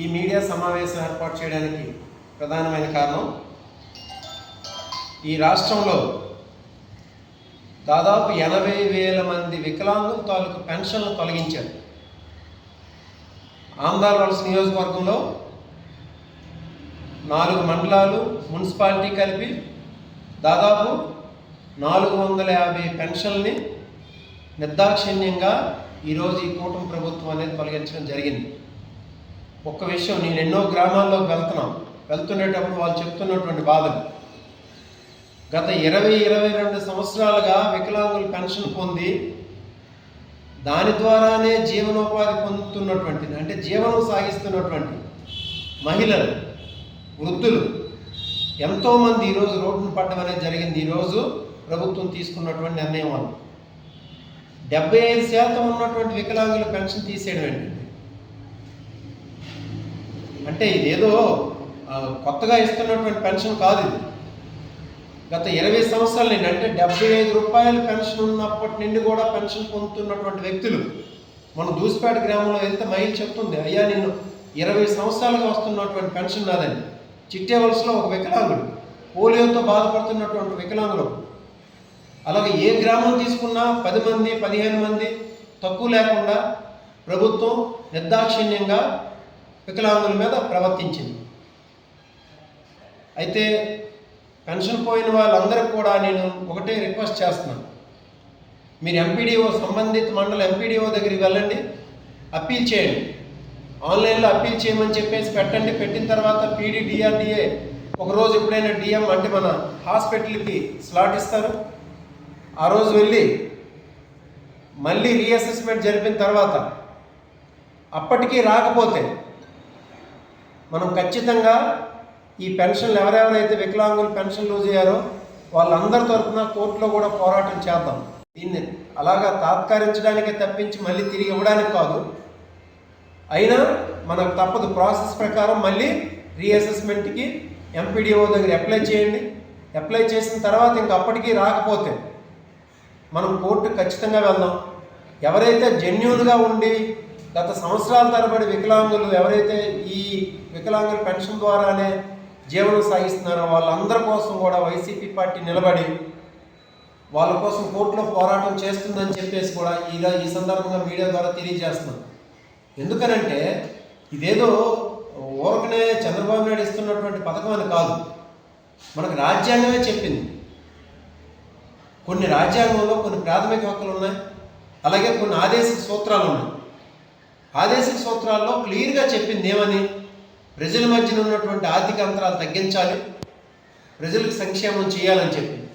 ఈ మీడియా సమావేశం ఏర్పాటు చేయడానికి ప్రధానమైన కారణం ఈ రాష్ట్రంలో దాదాపు ఎనభై వేల మంది వికలాంగుల తాలూకు పెన్షన్లు తొలగించారు. ఆంధ్ర వలస నియోజకవర్గంలో నాలుగు మండలాలు మున్సిపాలిటీ కలిపి దాదాపు నాలుగు వందల యాభై పెన్షన్ని నిర్దాక్షిణ్యంగా ఈరోజు ఈ కూటమి ప్రభుత్వం అనేది తొలగించడం జరిగింది. ఒక్క విషయం నేను ఎన్నో గ్రామాల్లోకి వెళ్తున్నాం. వెళ్తుండేటప్పుడు వాళ్ళు చెప్తున్నటువంటి బాధలు. గత ఇరవై ఇరవై రెండు సంవత్సరాలుగా వికలాంగులు పెన్షన్ పొంది దాని ద్వారానే జీవనోపాధి పొందుతున్నటువంటి అంటే జీవనం సాగిస్తున్నటువంటి మహిళలు వృద్ధులు ఎంతోమంది ఈరోజు రోడ్డును పడడం అనేది జరిగింది. ఈరోజు ప్రభుత్వం తీసుకున్నటువంటి నిర్ణయం వల్ల డెబ్బై ఐదు శాతం ఉన్నటువంటి వికలాంగుల పెన్షన్ తీసేయడం ఏంటండి అంటే ఇదేదో కొత్తగా ఇస్తున్నటువంటి పెన్షన్ కాదు ఇది. గత ఇరవై సంవత్సరాలు నేను అంటే డెబ్బై ఐదు రూపాయల పెన్షన్ ఉన్నప్పటి నుండి కూడా పెన్షన్ పొందుతున్నటువంటి వ్యక్తులు మన దూసిపేట గ్రామంలో వెళ్తే మహిళ చెప్తుంది అయ్యా నిన్ను ఇరవై సంవత్సరాలుగా వస్తున్నటువంటి పెన్షన్ నాదని. చిట్టే వలసలో ఒక వికలాంగుడు పోలియోతో బాధపడుతున్నటువంటి వికలాంగులు అలాగే ఏ గ్రామం తీసుకున్నా పది మంది పదిహేను మంది తక్కువ లేకుండా ప్రభుత్వం నిర్దాక్షిణ్యంగా వికలాంగుల మీద ప్రవర్తించింది. అయితే పెన్షన్ పోయిన వాళ్ళందరికీ కూడా నేను ఒకటే రిక్వెస్ట్ చేస్తున్నాను. మీరు ఎంపీడీఓ సంబంధిత మండల ఎంపీడీఓ దగ్గరికి వెళ్ళండి అప్పీల్ చేయండి. ఆన్లైన్లో అప్పీల్ చేయమని చెప్పేసి పెట్టండి. పెట్టిన తర్వాత పీడీ డిఆర్డిఏ ఒకరోజు ఎప్పుడైనా డిఎం అంటే మన హాస్పిటల్కి స్లాట్ ఇస్తారు. ఆ రోజు వెళ్ళి మళ్ళీ రీఅసెస్మెంట్ జరిపిన తర్వాత అప్పటికీ రాకపోతే మనం ఖచ్చితంగా ఈ పెన్షన్లు ఎవరెవరైతే వికలాంగులు పెన్షన్ లూజ్ అయ్యారో వాళ్ళందరి తరఫున కోర్టులో కూడా పోరాటం చేద్దాం. దీన్ని అలాగా తాత్కారించడానికే తప్పించి మళ్ళీ తిరిగి ఇవ్వడానికి కాదు. అయినా మనకు తప్పదు. ప్రాసెస్ ప్రకారం మళ్ళీ రీఅసెస్మెంట్కి ఎంపీడీఓ దగ్గర అప్లై చేయండి. అప్లై చేసిన తర్వాత ఇంక అప్పటికీ రాకపోతే మనం కోర్టు ఖచ్చితంగా వెళ్దాం. ఎవరైతే జెన్యున్గా ఉండి గత సంవత్సరాల తరబడి వికలాంగులు ఎవరైతే ఈ వికలాంగుల పెన్షన్ ద్వారానే జీవనం సాగిస్తున్నారో వాళ్ళందరి కోసం కూడా వైసీపీ పార్టీ నిలబడి వాళ్ళ కోసం కోర్టులో పోరాటం చేస్తుందని చెప్పేసి కూడా ఇలా ఈ సందర్భంగా మీడియా ద్వారా తెలియజేస్తున్నాం. ఎందుకనంటే ఇదేదో ఊరకనే చంద్రబాబు నాయుడు ఇస్తున్నటువంటి పథకం అని కాదు. మనకు రాజ్యాంగమే చెప్పింది. కొన్ని రాజ్యాంగంలో కొన్ని ప్రాథమిక హక్కులు ఉన్నాయి. అలాగే కొన్ని ఆదేశిక సూత్రాలు ఉన్నాయి. ఆదేశిక సూత్రాల్లో క్లియర్గా చెప్పింది ఏమని? ప్రజల మధ్యన ఉన్నటువంటి ఆర్థిక అంతరాలు తగ్గించాలి. ప్రజలకు సంక్షేమం చేయాలని చెప్పింది.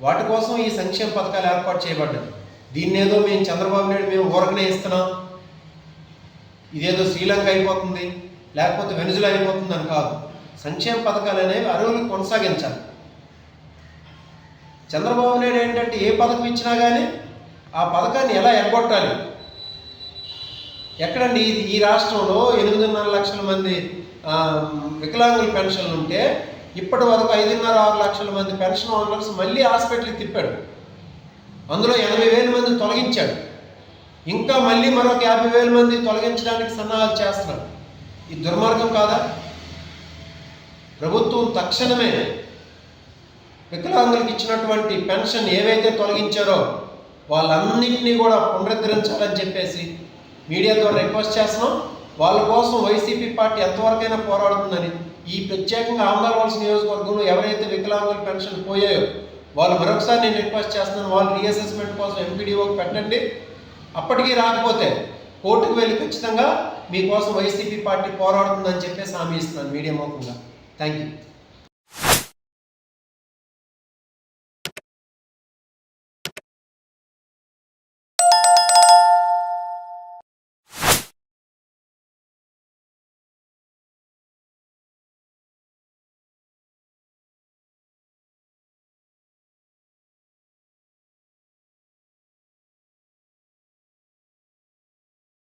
వాటి కోసం ఈ సంక్షేమ పథకాలు ఏర్పాటు చేయబడ్డాయి. దీన్ని ఏదో మేము చంద్రబాబు నాయుడు మేము ఊరకనే ఇస్తున్నాం. ఇదేదో శ్రీలంక అయిపోతుంది లేకపోతే వెనుజులా అయిపోతుంది అని కాదు. సంక్షేమ పథకాలు అనేవి అరువులు కొనసాగించాలి. చంద్రబాబు నాయుడు ఏంటంటే ఏ పథకం ఇచ్చినా కానీ ఆ పథకాన్ని ఎలా ఎగ్గొట్టాలి? ఎక్కడండి ఇది ఈ రాష్ట్రంలో ఎనిమిదిన్నర లక్షల మంది వికలాంగుల పెన్షన్లు ఉంటే ఇప్పటి వరకు ఐదున్నర ఆరు లక్షల మంది పెన్షన్ ఓనర్స్ మళ్ళీ హాస్పిటల్కి తిప్పాడు. అందులో ఎనభై వేల మంది తొలగించాడు. ఇంకా మళ్ళీ మరొక యాభై వేల మంది తొలగించడానికి సన్నాహాలు చేస్తున్నాడు ఇది దుర్మార్గం కాదా? ప్రభుత్వం తక్షణమే వికలాంగులకు ఇచ్చినటువంటి పెన్షన్ ఏవైతే తొలగించారో వాళ్ళన్నింటినీ కూడా పునరుద్ధరించాలని చెప్పేసి మీడియా ద్వారా రిక్వెస్ట్ చేస్తున్నాం. వాళ్ళ కోసం వైసీపీ పార్టీ ఎంతవరకైనా పోరాడుతుందని. ఈ ప్రత్యేకంగా ఆంధ్ర నియోజకవర్గంలో ఎవరైతే వికలాంగుల పెన్షన్ పోయాయో వాళ్ళు మరొకసారి నేను రిక్వెస్ట్ చేస్తున్నాను వాళ్ళు రీఅసెస్మెంట్ కోసం ఎంపీడీఓకి పెట్టండి. అప్పటికీ రాకపోతే కోర్టుకు వెళ్ళి ఖచ్చితంగా మీకోసం వైసీపీ పార్టీ పోరాడుతుందని చెప్పేసి హామీ ఇస్తున్నాను మీడియా ముఖంగా థ్యాంక్ యూ